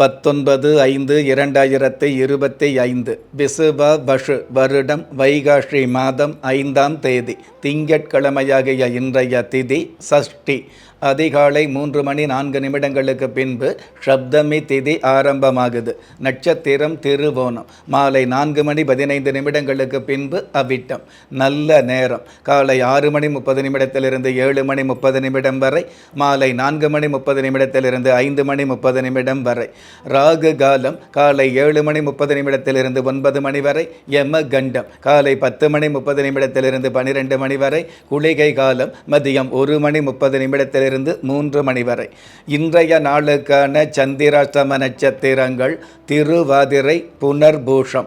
பத்தொன்பது ஐந்து இரண்டாயிரத்தி இருபத்தி ஐந்து பிசுப பஷு வருடம் வைகாஷி மாதம் ஐந்தாம் தேதி திங்கட்கிழமையாகிய இன்றைய திதி சஷ்டி. அதிகாலை மூன்று மணி நான்கு நிமிடங்களுக்கு பின்பு சப்தமி திதி ஆரம்பமாகுது. நட்சத்திரம் திருவோணம். மாலை நான்கு மணி பதினைந்து நிமிடங்களுக்கு பின்பு அவிட்டம். நல்ல நேரம். காலை ஆறு மணி முப்பது நிமிடத்திலிருந்து ஏழு மணி முப்பது நிமிடம் வரை. மாலை நான்கு மணி முப்பது நிமிடத்திலிருந்து ஐந்து மணி முப்பது நிமிடம் வரை. ராகு காலம் காலை ஏழு மணி முப்பது நிமிடத்திலிருந்து ஒன்பது மணி வரை. யம கண்டம் காலை பத்து மணி முப்பது நிமிடத்திலிருந்து பனிரெண்டு மணி வரை. குளிகை காலம் மதியம் ஒரு மணி முப்பது நிமிடத்திலிருந்து மூன்று மணி வரை. இன்றைய நாளுக்கான சந்திராஷ்டம நட்சத்திரங்கள் திருவாதிரை புனர்பூஷம்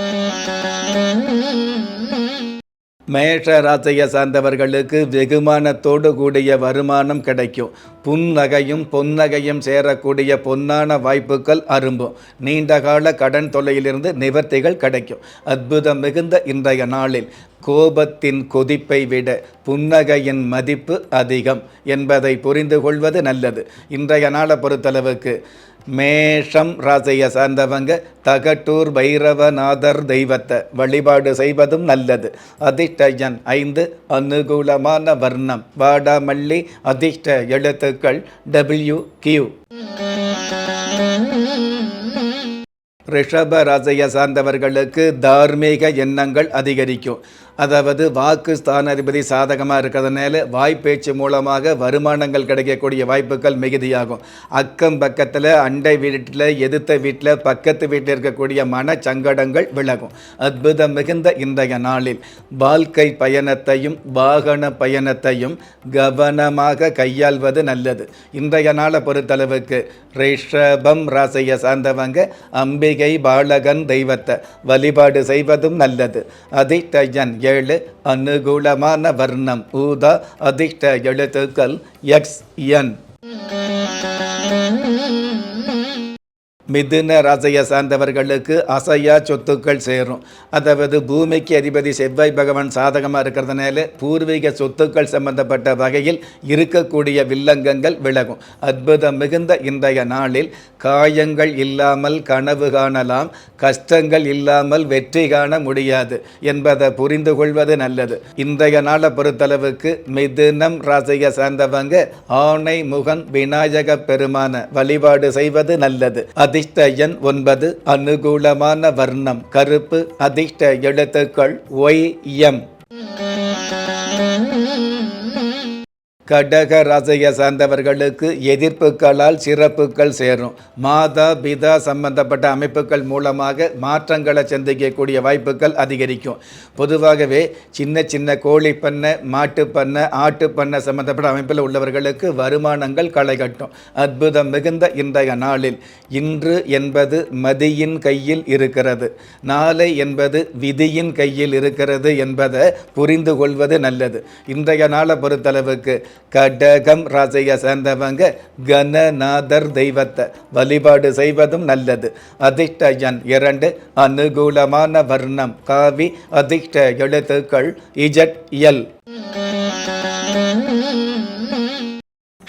மேஷ ராசியை சார்ந்தவர்களுக்கு வெகுமானத்தோடு கூடிய வருமானம் கிடைக்கும். புன்னகையும் பொன்னகையும் சேரக்கூடிய பொன்னான வாய்ப்புகள் அரும்பும் நீண்டகால கடன் தொல்லையிலிருந்து நிவர்த்திகள் கிடைக்கும். அற்புதம் மிகுந்த இன்றைய நாளில் கோபத்தின் கொதிப்பை விட புன்னகையின் மதிப்பு அதிகம் என்பதை புரிந்து கொள்வது நல்லது. இன்றைய நாளை பொறுத்தளவுக்கு மேஷம் ராசியை சார்ந்தவங்க தகட்டூர் பைரவநாதர் தெய்வத்தை வழிபாடு செய்வதும் நல்லது. அதிர்ஷ்டயன் ஐந்து அனுகூலமான வர்ணம். வாடாமல்லி அதிர்ஷ்ட எழுத்துக்கள் டபிள்யூ கியூ ரிஷப ராசியை சார்ந்தவர்களுக்கு தார்மீக எண்ணங்கள் அதிகரிக்கும். அதாவது வாக்கு ஸ்தானாதிபதி சாதகமாக இருக்கிறதுனால வாய்ப்பேச்சு மூலமாக வருமானங்கள் கிடைக்கக்கூடிய வாய்ப்புகள் மிகுதியாகும். அக்கம் பக்கத்தில் அண்டை வீட்டில் எதிர்த்த வீட்டில் பக்கத்து வீட்டில் இருக்கக்கூடிய மன சங்கடங்கள் விலகும். அற்புதம் மிகுந்த இன்றைய நாளில் வாழ்க்கை பயணத்தையும் வாகன பயணத்தையும் கவனமாக கையாள்வது நல்லது. இன்றைய நாளை பொறுத்தளவுக்கு ரிஷபம் ராசியை சார்ந்தவங்க அம்பிகை பாலகன் தெய்வத்தை வழிபாடு செய்வதும் நல்லது. அதிர்ஷ்டயன் ஏழு அனுகூலமான வர்ணம் ஊதா அதிர்ஷ்ட எழுத்துக்கள் எக்ஸ் என் மிதுன ராசையை சார்ந்தவர்களுக்கு அசையா சொத்துக்கள் சேரும். அதாவது பூமிக்கு அதிபதி செவ்வாய் பகவான் சாதகமாக இருக்கிறதுனால பூர்வீக சொத்துக்கள் சம்பந்தப்பட்ட வகையில் இருக்கக்கூடிய வில்லங்கங்கள் விலகும். அற்புதம் மிகுந்த இன்றைய நாளில் காயங்கள் இல்லாமல் கனவு காணலாம் கஷ்டங்கள் இல்லாமல் வெற்றி காண முடியாது என்பதை புரிந்து கொள்வது நல்லது. இன்றைய நாளை பொறுத்தளவுக்கு மிதுனம் ராசியை சார்ந்தவங்க ஆணை முகன் விநாயக பெருமான வழிபாடு செய்வது நல்லது. அதிர்ஷ்ட எண் ஒன்பது அனுகூலமான வர்ணம் கருப்பு அதிர்ஷ்ட எழுத்துக்கள் ஒய் எம். கடக ராசியை சார்ந்தவர்களுக்கு எதிர்ப்புகளால் சிறப்புகள் சேரும். மாதா பிதா சம்பந்தப்பட்ட அமைப்புகள் மூலமாக மாற்றங்களை சந்திக்கக்கூடிய வாய்ப்புகள் அதிகரிக்கும். பொதுவாகவே சின்ன சின்ன கோழி பண்ணை மாட்டு பண்ணை ஆட்டு பண்ணை சம்பந்தப்பட்ட அமைப்பில் உள்ளவர்களுக்கு வருமானங்கள் களை கட்டும் அற்புதம் மிகுந்த இன்றைய நாளில் இன்று என்பது மதியின் கையில் இருக்கிறது. நாளை என்பது விதியின் கையில் இருக்கிறது என்பதை புரிந்து கொள்வது நல்லது. இன்றைய நாளை பொறுத்தளவுக்கு கடகம் ராசையை சேர்ந்தவங்க கணநாதர் தெய்வத்தை வழிபாடு செய்வதும் நல்லது. அதிர்ஷ்ட எண் இரண்டு அனுகூலமான வர்ணம். காவி அதிர்ஷ்ட எழுத்துக்கள் இஜட் எல்.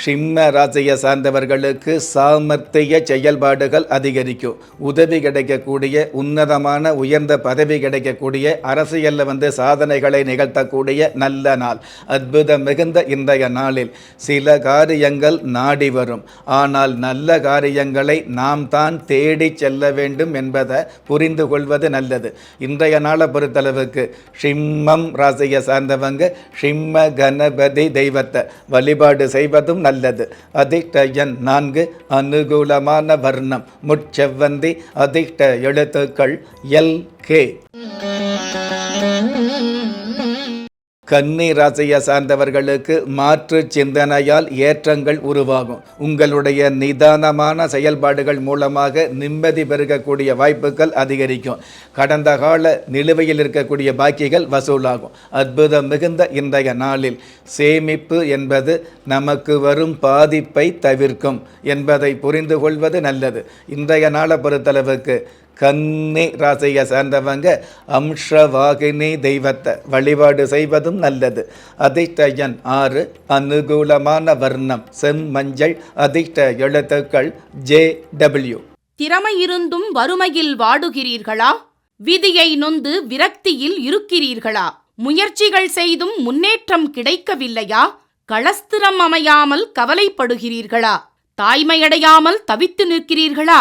சிம்ம ராசியை சார்ந்தவர்களுக்கு சாமர்த்திய செயல்பாடுகள் அதிகரிக்கும். உதவி கிடைக்கக்கூடிய உன்னதமான உயர்ந்த பதவி கிடைக்கக்கூடிய அரசியலில் வந்து சாதனைகளை நிகழ்த்தக்கூடிய நல்ல நாள். அற்புதம் மிகுந்த இன்றைய நாளில் சில காரியங்கள் நாடி வரும். ஆனால் நல்ல காரியங்களை நாம் தான் தேடி செல்ல வேண்டும் என்பதை புரிந்து கொள்வது நல்லது. இன்றைய நாளை பொறுத்தளவுக்கு ஷிம்மம் ராசியை சார்ந்தவங்க ஷிம்ம கணபதி தெய்வத்தை வழிபாடு செய்வதும் நல்ல அதிர்ஷ்ட எண் நான்கு அனுகூலமான வர்ணம். முட்செவ்வந்தி அதிர்ஷ்ட எழுத்துக்கள் எல் கே. கன்னி ராசியை சார்ந்தவர்களுக்கு மாற்று சிந்தனையால் ஏற்றங்கள் உருவாகும். உங்களுடைய நிதானமான செயல்பாடுகள் மூலமாக நிம்மதி பெருகக்கூடிய வாய்ப்புகள் அதிகரிக்கும். கடந்த கால நிலுவையில் இருக்கக்கூடிய பாக்கிகள் வசூலாகும். அற்புதம் மிகுந்த இன்றைய நாளில் சேமிப்பு என்பது நமக்கு வரும் பாதிப்பை தவிர்க்கும் என்பதை புரிந்து கொள்வது நல்லது. இன்றைய நாளை பொறுத்தளவுக்கு கன்னி ராசியை சார்ந்தவங்க அம்சவாகினி தெய்வத்தை வழிபாடு செய்வதும் நல்லது. அதிர்ஷ்டயன் ஆறு அனுகூலமான வர்ணம் செம்மஞ்சள் அதிர்ஷ்ட எழுத்துக்கள் ஜே டபிள்யூ. திறமை இருந்தும் வறுமையில் வாடுகிறீர்களா? விதியை நொந்து விரக்தியில் இருக்கிறீர்களா? முயற்சிகள் செய்தும் முன்னேற்றம் கிடைக்கவில்லையா? களஸ்திரம் அமையாமல் கவலைப்படுகிறீர்களா? தாய்மையடையாமல் தவித்து நிற்கிறீர்களா?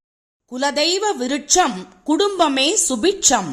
குலதெய்வ விருட்சம் குடும்பமே சுபிட்சம்.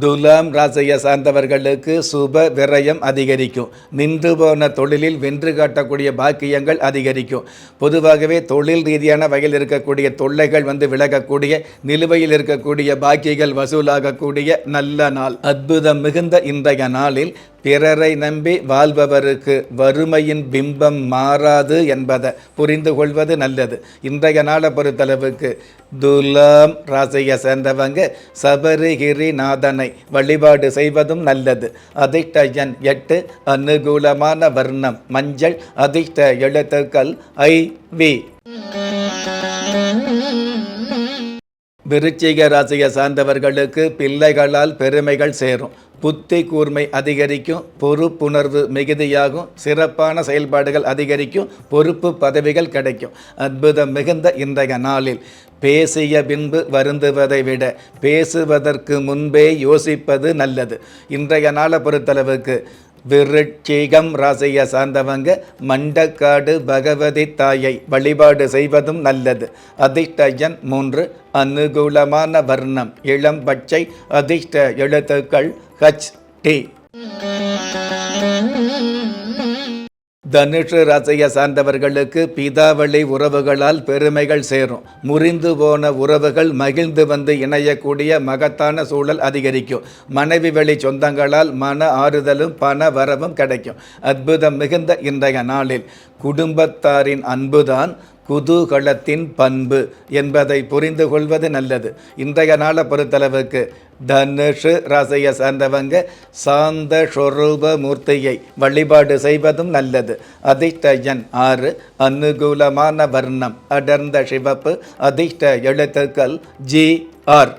துலாம் ராசியை சார்ந்தவர்களுக்கு சுப விரயம் அதிகரிக்கும். நின்று போன தொழிலில் வென்று காட்டக்கூடிய பாக்கியங்கள் அதிகரிக்கும். பொதுவாகவே தொழில் ரீதியான வகையில் இருக்கக்கூடிய தொல்லைகள் வந்து விலகக்கூடிய நிலுவையில் இருக்கக்கூடிய பாக்கியங்கள் வசூலாகக்கூடிய நல்ல நாள். அற்புதம் மிகுந்த இன்றைய நாளில் பிறரை நம்பி வாழ்பவருக்கு வறுமையின் பிம்பம் மாறாது என்பதை புரிந்து கொள்வது நல்லது. இன்றைய நாளை பொறுத்தளவுக்கு துலாம் ராசியை சேர்ந்தவங்க சபரிகிரிநாதனை வழிபாடு செய்வதும் நல்லது. அதிர்ஷ்ட எண் எட்டு அனுகூலமான வர்ணம் மஞ்சள் அதிர்ஷ்ட எழுத்துக்கள் ஐ வி. விருச்சிக ராசியை சார்ந்தவர்களுக்கு பிள்ளைகளால் பெருமைகள் சேரும். புத்தி கூர்மை அதிகரிக்கும் பொறுப்புணர்வு மிகுதியாகும் சிறப்பான செயல்பாடுகள் அதிகரிக்கும் பொறுப்பு பதவிகள் கிடைக்கும். அற்புதம் மிகுந்த இன்றைய நாளில் பேசிய பின்பு வருந்துவதை விட பேசுவதற்கு முன்பே யோசிப்பது நல்லது. இன்றைய நாளை பொறுத்தளவுக்கு விருட்சிகம் ராசியை சார்ந்தவங்க மண்டக்காடு பகவதி தாயை வழிபாடு செய்வதும் நல்லது. அதிர்ஷ்டஜன் மூன்று அனுகூலமான வர்ணம் இளம் பச்சை அதிர்ஷ்ட எழுத்துக்கள் ஹச் டி தனுஷு ராசியை சார்ந்தவர்களுக்கு பிதாவளி உறவுகளால் பெருமைகள் சேரும். முறிந்து போன உறவுகள் மகிழ்ந்து வந்து இணையக்கூடிய மகத்தான சூழல் அதிகரிக்கும். மனைவி வழி சொந்தங்களால் மன ஆறுதலும் பண வரவும் கிடைக்கும். அற்புதம் மிகுந்த இன்றைய நாளில் குடும்பத்தாரின் அன்புதான் குதூகலத்தின் பண்பு என்பதை புரிந்து கொள்வது நல்லது. இன்றைய நாளை பொறுத்தளவுக்கு தனுஷு ராசியை சார்ந்தவங்க சாந்த ஸ்வரூப மூர்த்தியை வழிபாடு செய்வதும் நல்லது. அதிர்ஷ்ட எண் ஆறு அனுகூலமான வர்ணம் அடர்ந்த சிவப்பு அதிர்ஷ்ட எழுத்துக்கள் ஜி ஆர்.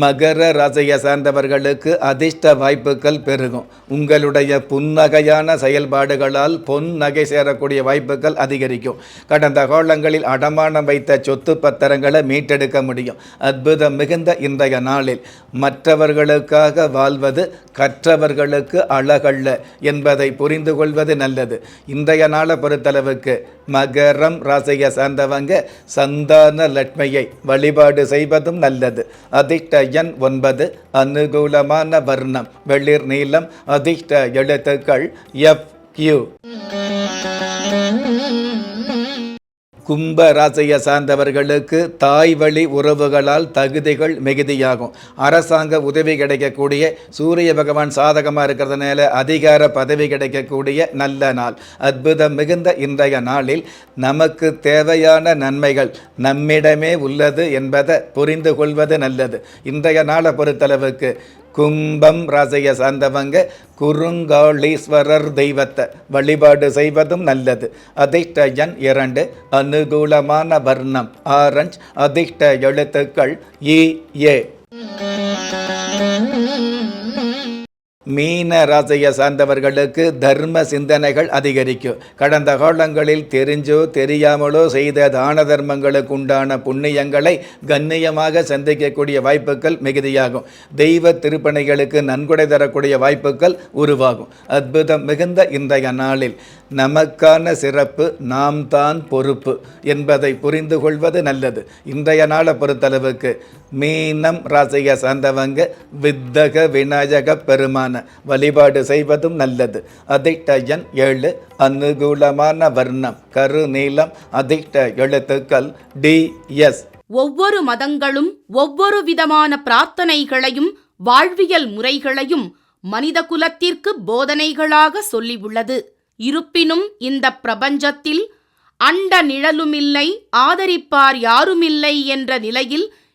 மகர ராசியை சார்ந்தவர்களுக்கு அதிர்ஷ்ட வாய்ப்புகள் பெருகும். உங்களுடைய புன்னகையான செயல்பாடுகளால் பொன் நகை சேரக்கூடிய வாய்ப்புகள் அதிகரிக்கும். கடந்த காலங்களில் அடமானம் வைத்த சொத்து பத்திரங்களை மீட்டெடுக்க முடியும். அற்புதம் மிகுந்த இன்றைய நாளில் மற்றவர்களுக்காக வாழ்வது கற்றவர்களுக்கு அழகல்ல என்பதை புரிந்து கொள்வது நல்லது. இன்றைய நாளை பொறுத்தளவுக்கு மகரம் ராசியை சார்ந்தவங்க சந்தான லட்சுமியை வழிபாடு செய்வதும் நல்லது. அதிர்ஷ்ட எண் ஒன்பது அனுகூலமான வர்ணம் வெளிர் நீளம் அதிர்ஷ்ட எழுத்துக்கள் எஃப் கியூ கும்ப ராசியை சார்ந்தவர்களுக்கு தாய் வழி உறவுகளால் தகுதிகள் மிகுதியாகும். அரசாங்க உதவி கிடைக்கக்கூடிய சூரிய பகவான் சாதகமாக இருக்கிறதுனால அதிகார பதவி கிடைக்கக்கூடிய நல்ல நாள். அற்புதம் மிகுந்த இன்றைய நாளில் நமக்கு தேவையான நன்மைகள் நம்மிடமே உள்ளது என்பதை புரிந்து கொள்வது நல்லது. இன்றைய நாளை பொறுத்தளவுக்கு கும்பம் ராசியை சார்ந்தவங்க குறுங்காளீஸ்வரர் தெய்வத்தை வழிபாடு செய்வதும் நல்லது. அதிர்ஷ்ட எண் இரண்டு அனுகூலமான வர்ணம். ஆரஞ்ச் அதிர்ஷ்ட எழுத்துக்கள் இ ஏ. மீன ராசியை சார்ந்தவர்களுக்கு தர்ம சிந்தனைகள் அதிகரிக்கும். கடந்த காலங்களில் தெரிஞ்சோ தெரியாமலோ செய்த தான தர்மங்களுக்கு உண்டான புண்ணியங்களை கண்ணியமாக சந்திக்கக்கூடிய வாய்ப்புகள் மிகுதியாகும். தெய்வ திருப்பணிகளுக்கு நன்கொடை தரக்கூடிய வாய்ப்புகள் உருவாகும். அற்புதம் மிகுந்த இன்றைய நாளில் நமக்கான சிறப்பு நாம் தான் பொறுப்பு என்பதை புரிந்து கொள்வது நல்லது. இன்றைய நாளை பொறுத்தளவுக்கு மீனம் ராசியை சார்ந்தவங்க வித்தக விநாயக பெருமான வழிபாடு செய்வதும் நல்லது. அதிர்ஷ்ட எண் ஏழு அனுகூலமான வர்ணம் கருநீளம் அதிட்ட அதிர்ஷ்ட எழுத்துக்கள் டி எஸ். ஒவ்வொரு மதங்களும் ஒவ்வொரு விதமான பிரார்த்தனைகளையும் வாழ்வியல் முறைகளையும் மனித குலத்திற்கு போதனைகளாக சொல்லியுள்ளது இருப்பினும் இந்த பிரபஞ்சத்தில் அண்ட நிழலுமில்லை ஆதரிப்பார் யாருமில்லை என்ற நிலையில்